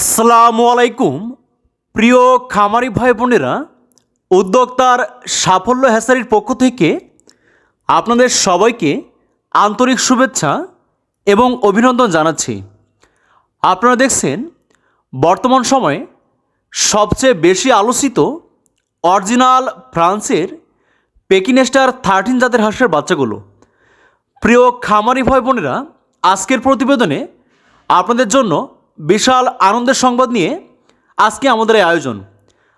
আসসালামু আলাইকুম। প্রিয় খামারি ভাই বোনেরা, উদ্যোক্তার সাফল্য হ্যাসারির পক্ষ থেকে আপনাদের সবাইকে আন্তরিক শুভেচ্ছা এবং অভিনন্দন জানাচ্ছি। আপনারা দেখছেন, বর্তমান সময়ে সবচেয়ে বেশি আলোচিত অরিজিনাল ফ্রান্সের পেকিনেস্টার থার্টিন জাতের হাঁসের বাচ্চাগুলো। প্রিয় খামারি ভাই বোনেরা, আজকের প্রতিবেদনে আপনাদের জন্য বিশাল আনন্দের সংবাদ নিয়ে আজকে আমাদের এই আয়োজন।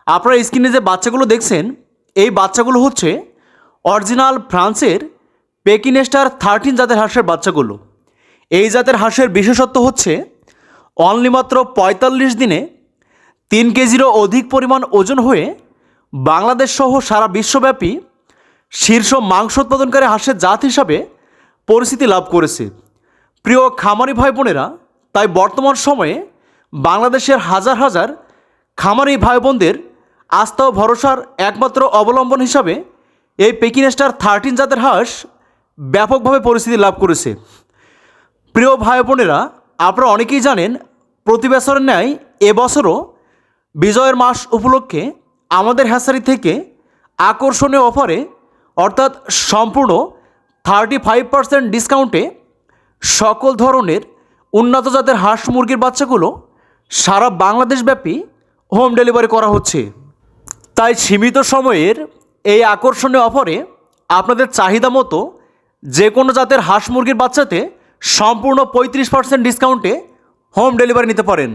আপনারা স্ক্রিনে যে বাচ্চাগুলো দেখছেন, এই বাচ্চাগুলো হচ্ছে অরিজিনাল ফ্রান্সের পেকিনেস্টার থার্টিন জাতের হাঁসের বাচ্চাগুলো। এই জাতের হাঁসের বিশেষত্ব হচ্ছে, অনলি মাত্র পঁয়তাল্লিশ দিনে তিন কেজিরও অধিক পরিমাণ ওজন হয়ে বাংলাদেশ সহ সারা বিশ্বব্যাপী শীর্ষ মাংস উৎপাদনকারী হাঁসের জাত হিসাবে পরিচিতি লাভ করেছে। প্রিয় খামারি ভাই বোনেরা তাই বর্তমান সময়ে বাংলাদেশের হাজার হাজার খামারি ভাই বোনদের আস্থা ও ভরসার একমাত্র অবলম্বন হিসাবে এই পেকিনেস্টার থার্টিন জাতের হাঁস ব্যাপকভাবে পরিস্থিতি লাভ করেছে। প্রিয় ভাই বোনেরা আপনারা অনেকেই জানেন, প্রতি ন্যায় এবছরও বিজয়ের মাস উপলক্ষে আমাদের হ্যাসারি থেকে আকর্ষণীয় অফারে, অর্থাৎ সম্পূর্ণ থার্টি ফাইভ পার্সেন্ট ডিসকাউন্টে সকল ধরনের উন্নত জাতের হাঁস মুরগির বাচ্চাগুলো সারা বাংলাদেশব্যাপী হোম ডেলিভারি করা হচ্ছে। তাই সীমিত সময়ের এই আকর্ষণীয় অফারে আপনাদের চাহিদা মতো যে কোনো জাতের হাঁস মুরগির বাচ্চাতে সম্পূর্ণ পঁয়ত্রিশ পার্সেন্ট ডিসকাউন্টে হোম ডেলিভারি নিতে পারেন।